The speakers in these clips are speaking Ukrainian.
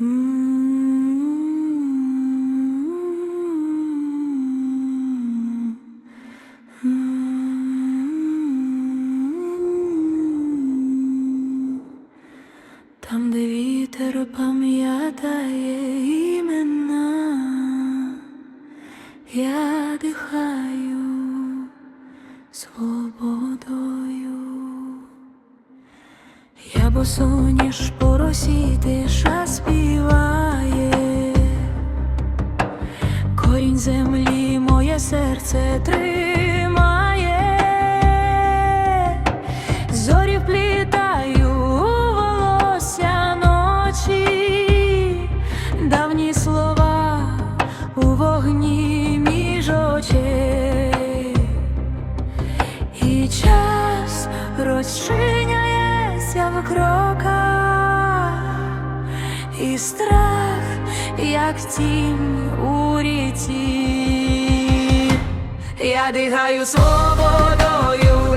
Там, де вітер пам'ятає імена, я дихаю свободою. Я босоніж по росі тиша співає, корінь землі моє серце тримає, зорі вплітаю у волосся ночі, давні слова у вогні між очей. І час розчиняється в кроках, і страх, як тінь у ріці. Я дихаю свободою,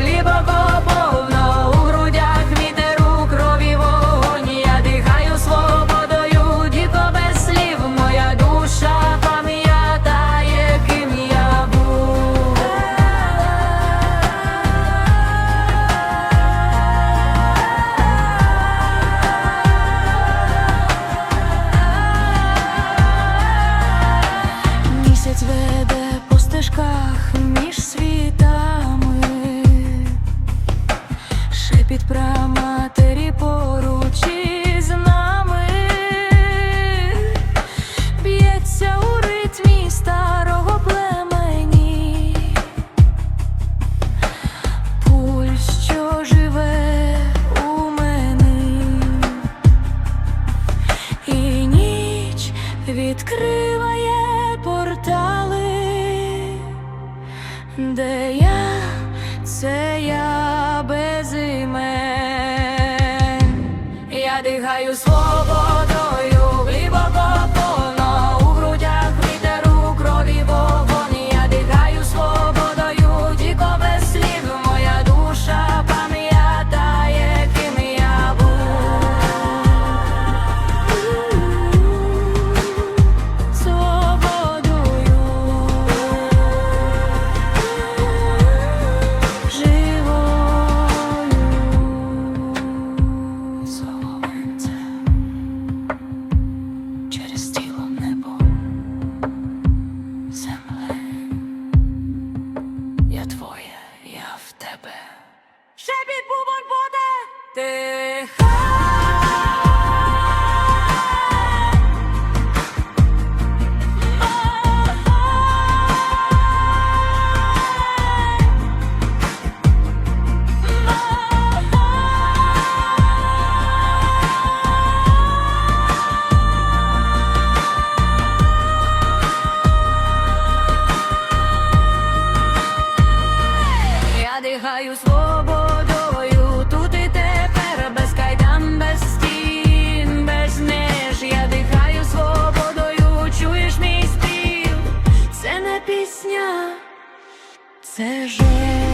шепіт про is long. тебе. Ще бігун буде ти. Це же.